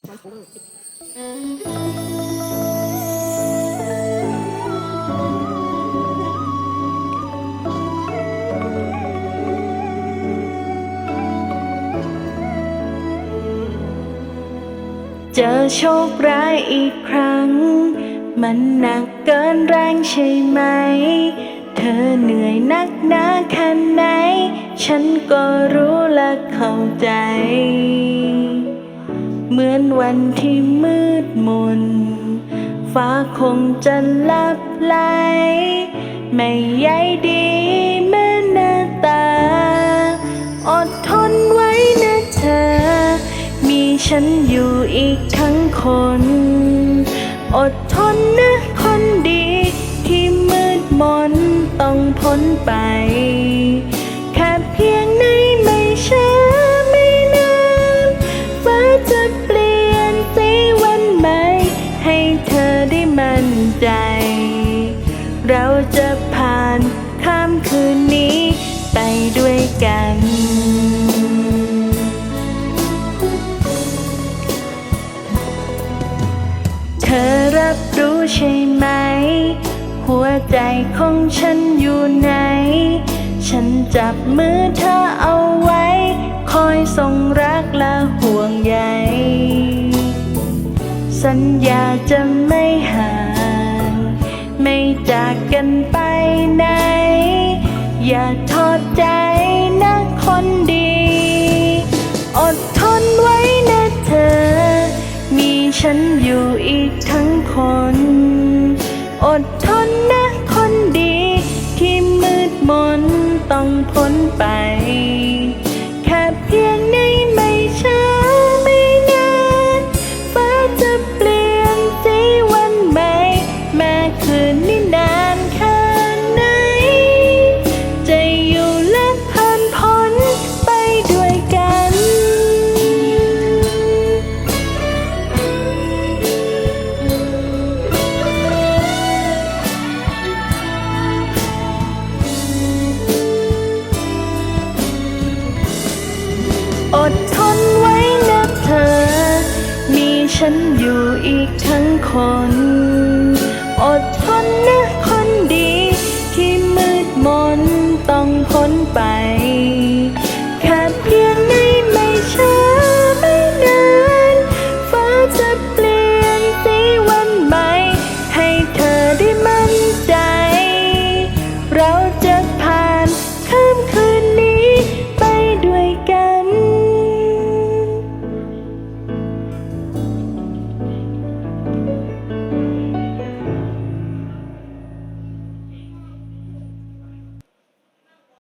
เจอโชคร้ายอีกครั้ง มันหนักเกินแรงใช่ไหม เธอเหนื่อยนักหนาแค่ไหน ฉันก็รู้และเข้าใจ เหมือนวันที่มืดมน ฟ้าคงจะลับไหล ไม่ใยดีแม้หน้าตา อดทนไว้นะเธอ มีฉันอยู่อีกทั้งคน อดทนนะคนดีที่มืดมนต้องพ้นไป เราจะผ่านข้ามคืนนี้ ไปด้วยกันเธอรับรู้ใช่ไหม หัวใจของฉันอยู่ไหน ฉันจับมือเธอเอาไว้ คอยส่งรักและห่วงใยสัญญาจะไม่ห่าง ไม่จากกันไปไหน อย่าทอดใจนะคนดี อดทนไว้นะเธอ มีฉันอยู่อีกทั้งคน อดทนนะคนดี ที่มืดมนต้องพ้นไป ฉันอยู่อีกทั้งคน อดทนนะคนดี ที่มืดมนต้องพ้นไป แค่เพียงในไม่ช้าไม่นานฟ้าจะเปลี่ยนสีวันใหม่ ให้เธอได้มั่นใจ เรา